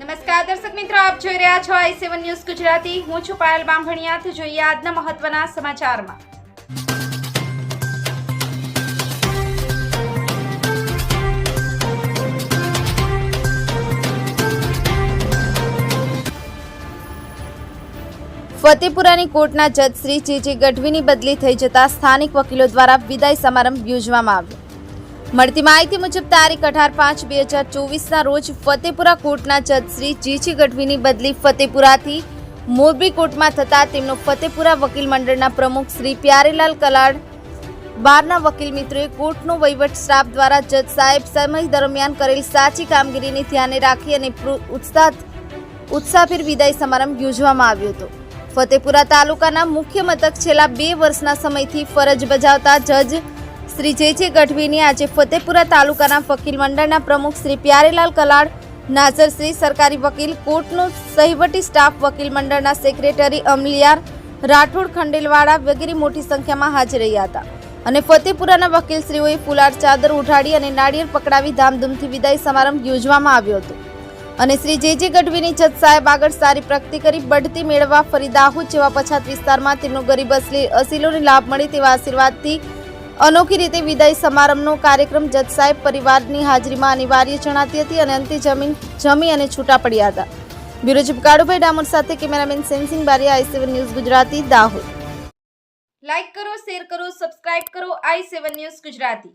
નમસ્કાર, દર્શક મિત્રો, આપ જોઈ રહ્યા છો આઈ સેવન ન્યૂઝ ગુજરાતી. હું છું પાયલ બામભણિયા તો જોઈએ આજના મહત્વના સમાચારમાં. ફતેપુરાની કોર્ટના જજ શ્રી જે જે ગઢવીની બદલી થઈ જતા સ્થાનિક વકીલો દ્વારા વિદાય સમારંભ યોજવામાં આવ્યો. મળતી માહિતી મુજબ તારીખ અઢાર પાંચ બે હજાર ચોવીસના રોજ ફતેપુરા કોર્ટના જજ શ્રી જીજી ગઢવીની બદલી ફતેપુરાથી મોરબી કોર્ટમાં થતાં તેમનો ફતેપુરા વકીલ મંડળના પ્રમુખ શ્રી પ્યારેલાલ કલાડ, બારના વકીલ મિત્રોએ કોર્ટનો વહીવટ સ્ટાફ દ્વારા જજ સાહેબ સમય દરમિયાન કરેલ સાચી કામગીરીને ધ્યાને રાખી અને ઉત્સાહ ઉત્સાહભેર વિદાય સમારંભ યોજવામાં આવ્યો હતો. ફતેપુરા તાલુકાના મુખ્ય મથક છેલ્લા બે વર્ષના સમયથી ફરજ બજાવતા જજ શ્રી જે જે ગઢવીની આજે ફતેપુરા તાલુકાના વકીલ મંડળના પ્રમુખ શ્રી પ્યારેલાલ કલાડ નાઝરશ્રી સરકારી વકીલ કોર્ટનો સહીવટી સ્ટાફ વકીલ મંડળના સેક્રેટરી અમલિયાર, રાઠોડ ખંડેલવાડા વગેરે મોટી સંખ્યામાં હાજર રહ્યા હતા. અને ફતેપુરાના વકીલશ્રીઓએ ફુલાર ચાદર ઉઠાડી અને નાળિયેર પકડાવી ધામધૂમથી વિદાય સમારંભ યોજવામાં આવ્યો હતો. અને શ્રી જે જે ગઢવીની છત સાહેબ આગળ સારી પ્રગતિ કરી બઢતી મેળવવા ફરી દાહોદ જેવા પછાત વિસ્તારમાં તેમનો ગરીબ અસલી અસીલોને લાભ મળે તેવા આશીર્વાદથી અનોખી રીતે વિદાય સમારંભનો કાર્યક્રમ જજ સાહેબ પરિવારની હાજરીમાં અનિવાર્ય જણાતી હતી અને અંતે જમીન જમી અને છૂટા પડ્યા હતા. બ્યુરો ચીફ કાળુભાઈ ડામોર સાથે cameraman Sensing Bariya, I seven news Gujarati, Dahod. Like કરો, શેર કરો, સબસ્ક્રાઇબ કરો, આઈ સેવન ન્યૂઝ ગુજરાતી.